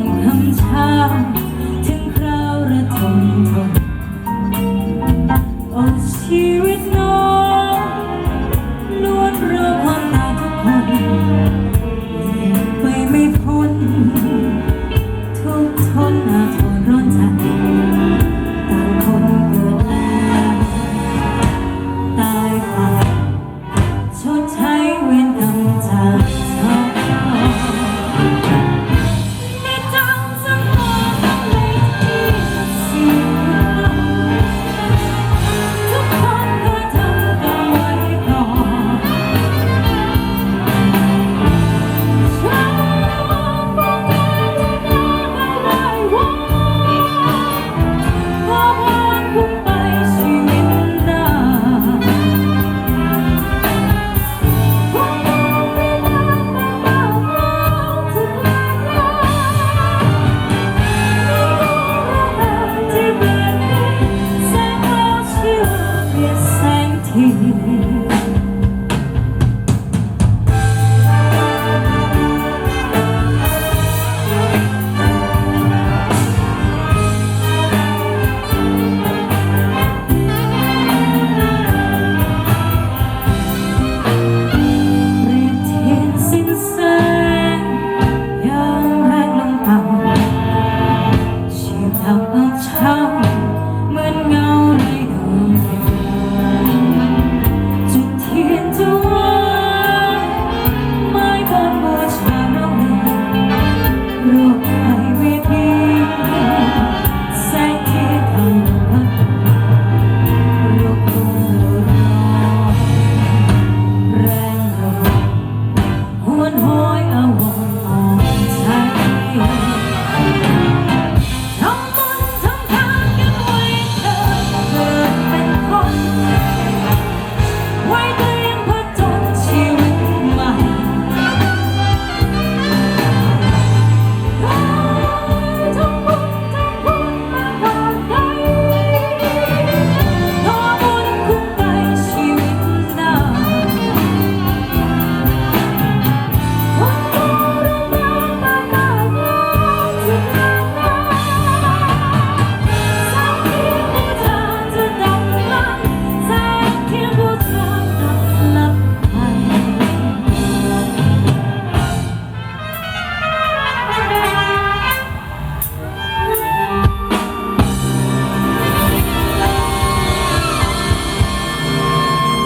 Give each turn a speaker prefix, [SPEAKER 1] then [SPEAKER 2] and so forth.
[SPEAKER 1] นคำช้าถึงคราวระทมทนโอ้ชีวิตน้องล้วนรอความตายทุกคนไปไม่พ้น ทุกทนอาทนร้อนใจต่างคนก็แล้วตายไปชดใช้เวรกรรมจาก เช้าเหมือนเงา